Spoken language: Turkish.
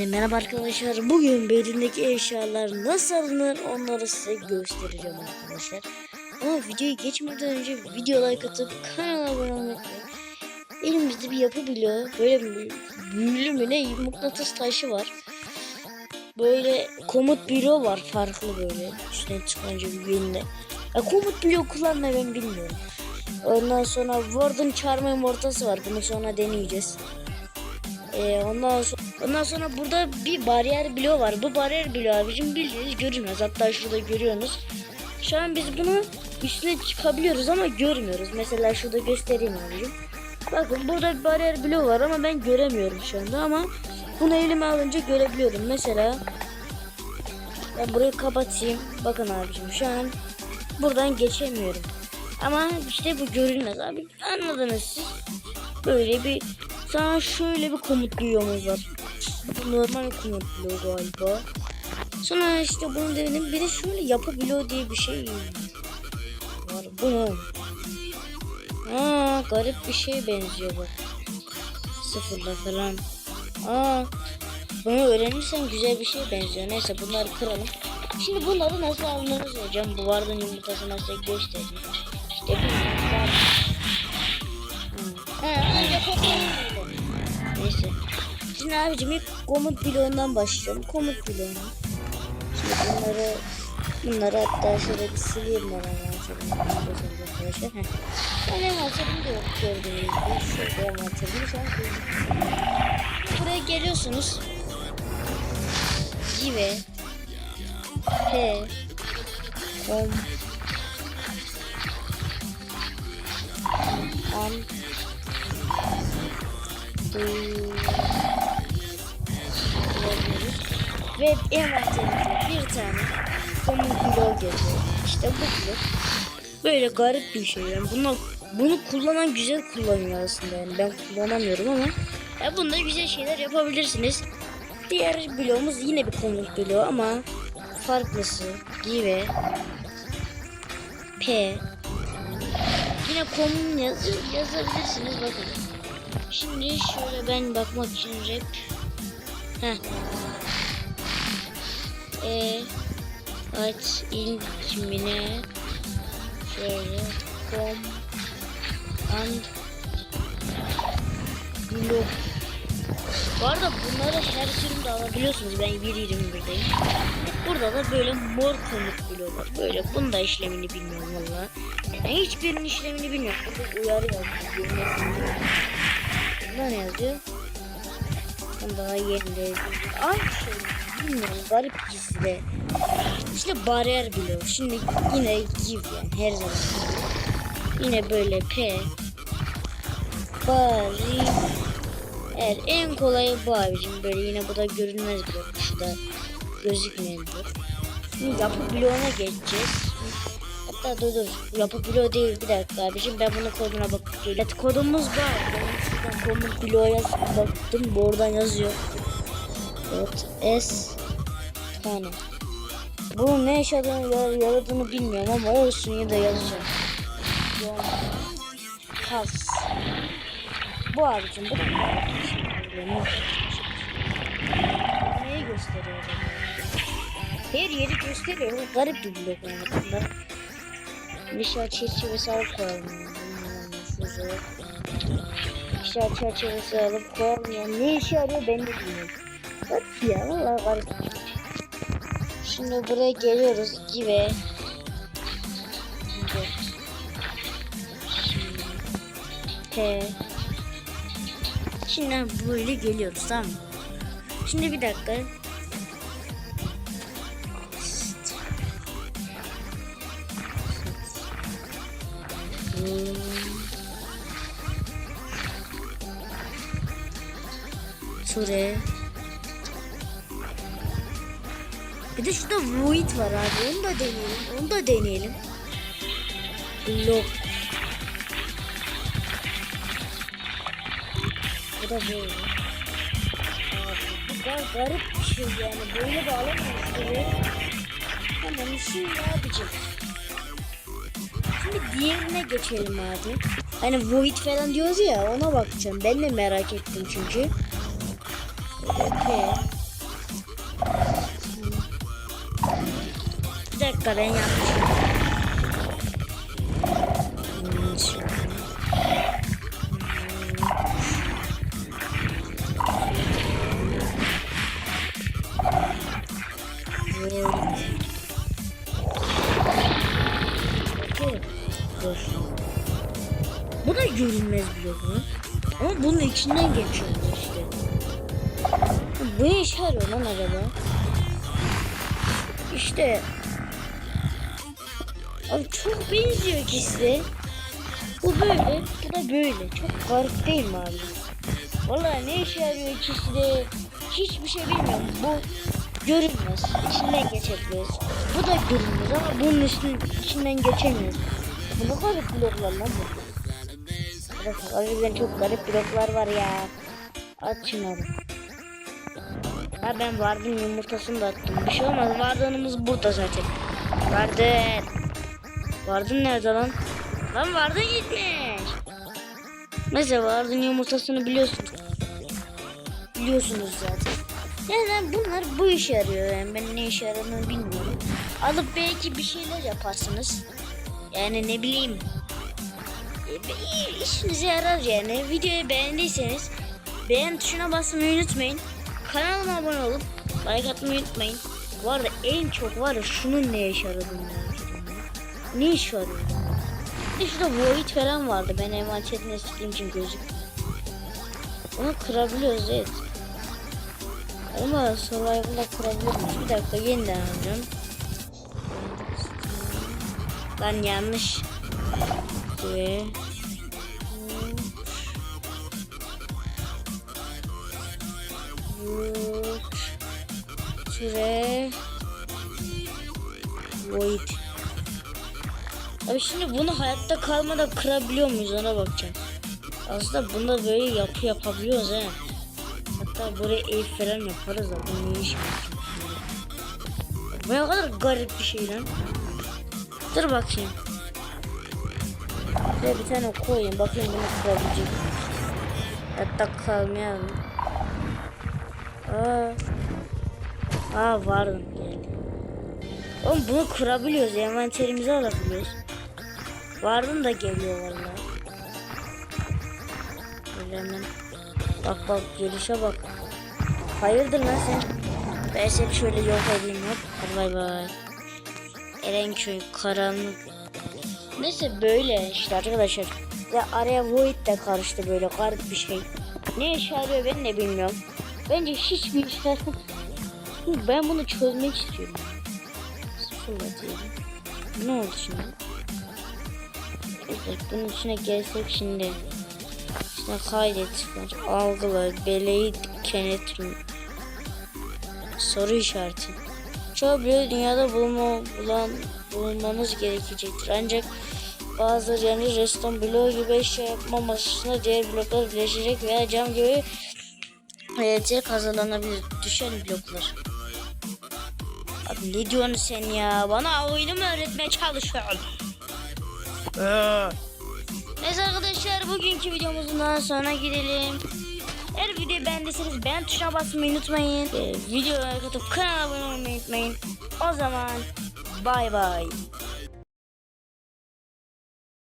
Herkese merhaba arkadaşlar. Bugün belirindeki eşyalar nasıl alınır onları size göstereceğim arkadaşlar. Ama videoyu geçmeden önce video like atıp kanala abone olmayı. Elimizde bir yapı bloğu böyle büyülü mü ne mıknatıs taşı var. Böyle komut bloğu var farklı böyle üstüne çıkınca bir yönde. Ya komut bloğu kullanmayı ben bilmiyorum. Ondan sonra Warden çağırma ortası var. Bunu sonra deneyeceğiz. Ee, ondan sonra, ondan sonra burada bir bariyer bloğu var. Bu bariyer bloğu abicim bildiğiniz görünmez. Hatta şurada görüyorsunuz. Şu an biz bunu üstüne çıkabiliyoruz ama görmüyoruz. Mesela şurada göstereyim abicim. Bakın burada bir bariyer bloğu var ama ben göremiyorum şu anda ama bunu elime alınca görebiliyorum. Mesela ben burayı kapatayım. Bakın abicim şu an buradan geçemiyorum. Ama işte bu görünmez abi. Anladınız siz. Böyle bir sana şöyle bir komut bloğumuz var. Bu normal komut bloğu galiba. Sonra işte bunu denedim. Bir de şöyle yapı bloğu diye bir şey var. Bu ne? Aa, garip bir şey benziyor bu. Sıfırla falan. Aa, bunu öğrenirsen güzel bir şey benziyor. Neyse bunları kıralım. Şimdi bunları nasıl almanız hocam? Bu vardın yumurtasını size göstereyim. İşte bilmiyorum. Şimdi abicim ilk komut bloğundan başlayacağım. Komut bloğuna. Şimdi bunları bunları hatta şöyle bir sileyim ben hemen şöyle arkadaşlar. Heh. Ben envanterim de yok gördüğünüz gibi. Şöyle şu an gözüküyor. Buraya geliyorsunuz. Give P Kom An Du Ve envanterimize bir tane komut blok geliyor. İşte bu blok. Böyle garip bir şey yani. Bunu, bunu kullanan güzel kullanıyor aslında yani. Ben kullanamıyorum ama ya bunda güzel şeyler yapabilirsiniz. Diğer bloğumuz yine bir komut bloğu ama farklısı give p yine komun yazı yazabilirsiniz bakın. Şimdi şöyle ben bakmak için rap Heh. E aç ilkimine şöyle kom and blok bu arada bunları her sürümde alabiliyorsunuz. Ben 1.21'deyim. Burada da böyle mor komut bloğu var. Böyle bunun da işlemini bilmiyorum valla. Yani hiçbirinin işlemini bilmiyorum. Burada uyarı yazıyor. Bunda ne yazıyor? Daha yerinde. Aynı şey bilmiyorum. Garip de. İşte bariyer bloğu. Şimdi yine give yani her zaman. Yine böyle P bari Evet en kolayı bu abicim böyle yine bu da görünmez blok şu da gözükmeyen blok. Şimdi yapı bloğuna geçeceğiz. Hatta dur dur yapı değil bir dakika abicim ben bunun koduna bakıp geliyorum. Evet kodumuz var. Ben komut bloğu yaz baktım bu oradan yazıyor. Evet S tane. Bunun ne yaşadığını yaradığını bilmiyorum ama olsun ya da yazacağım. Pas. Bu abicim bu da Neyi gösteriyor? Her yeri gösteriyor. Garip bir blok yani şey çerçevesi alıp koyalım. İşte çerçevesi alıp koyalım. Yani ne işe yarıyor ben de bilmiyorum. Garip ya valla garip. Şimdi buraya geliyoruz gibi. P Şimdi böyle geliyoruz tamam mı? Şimdi bir dakika. Şuraya. Bir de şurada void var abi. Onu da deneyelim. Onu da deneyelim. Blok. Bu da böyle. Abi, garip bir şey yani. Böyle bağlamıyoruz. Tamam şimdi abicim. Şimdi diğerine geçelim abi. Hani Void falan diyoruz ya ona bakacağım. Ben de merak ettim çünkü. Okay. Bir dakika ben yanlış. Blok mu? Ama bunun içinden geçiyoruz işte. Bu ne işe yarıyor lan acaba? İşte. Abi çok benziyor ikisi. Bu böyle, bu da böyle. Çok garip değil mi abi? Vallahi ne işe yarıyor ikisi de? Hiçbir şey bilmiyorum. Bu görünmez. İçinden geçebiliriz. Bu da görünmez ama bunun üstüne, içinden geçemiyoruz. Bu ne garip bloklar lan bu. Arkadaşlar harbiden çok garip bloklar var ya. At şunları. Ha ben vardım yumurtasını da attım. Bir şey olmaz. Vardığımız burada zaten. Vardın. Vardın nerede lan? Lan vardın gitmiş. Neyse vardın yumurtasını biliyorsunuz. Biliyorsunuz zaten. Yani bunlar bu işe yarıyor yani ben ne işe yaradığını bilmiyorum. Alıp belki bir şeyler yaparsınız. Yani ne bileyim. Be- işinize yarar yani. Videoyu beğendiyseniz beğen tuşuna basmayı unutmayın. Kanalıma abone olup like atmayı unutmayın. Bu arada en çok var ya şunun ne işe yaradığını. Ne işe yarıyor? Bir de şurada void falan vardı. Ben envanterini sildiğim için gözükmüyor. Onu kırabiliyoruz evet. Ama survival'da kırabiliyoruz. Bir dakika yeniden alacağım. Lan yanlış. Ve Root Süre Void Abi şimdi bunu hayatta kalmadan kırabiliyor muyuz ona bakacağım. Aslında bunda böyle yapı yapabiliyoruz he. Hatta buraya ev falan yaparız da bu ne iş Bu ne kadar garip bir şey lan. Dur bakayım. Şuraya bir tane koyayım bakayım bunu kırabilecek. Hatta kalmayalım. Aa. Aa vardım geldi. Oğlum bunu kırabiliyoruz. Envanterimizi alabiliyoruz. Vardım da geliyor valla. Böyle hemen. Bak bak gelişe bak. Hayırdır lan sen? Ben seni şöyle yok edeyim hop. Bay bay. Erenköy karanlık. Neyse böyle işte arkadaşlar. Ve araya Void de karıştı böyle garip bir şey. Ne işe yarıyor ben de bilmiyorum. Bence hiçbir işe. Ben bunu çözmek istiyorum. Sıfırla diyelim. Ne oldu şimdi? Evet, bunun içine gelsek şimdi. İşte kaydet var. Algılar, beleği, kenetrim. Soru işareti. Çoğu bloğu dünyada bulma, bulan, bulunmanız gerekecektir. Ancak bazıları reston bloğu gibi eşya yapma masasında diğer bloklar birleşecek veya cam gibi elektrik hazırlanabilir. Düşen bloklar. Abi ne diyorsun sen ya? Bana oyunu mu öğretmeye çalışıyorsun? Neyse arkadaşlar bugünkü videomuzun daha sonra gidelim. Eğer videoyu beğendiyseniz beğen tuşuna basmayı unutmayın. Ee, videoya katıp kanala abone olmayı unutmayın. O zaman bay bay.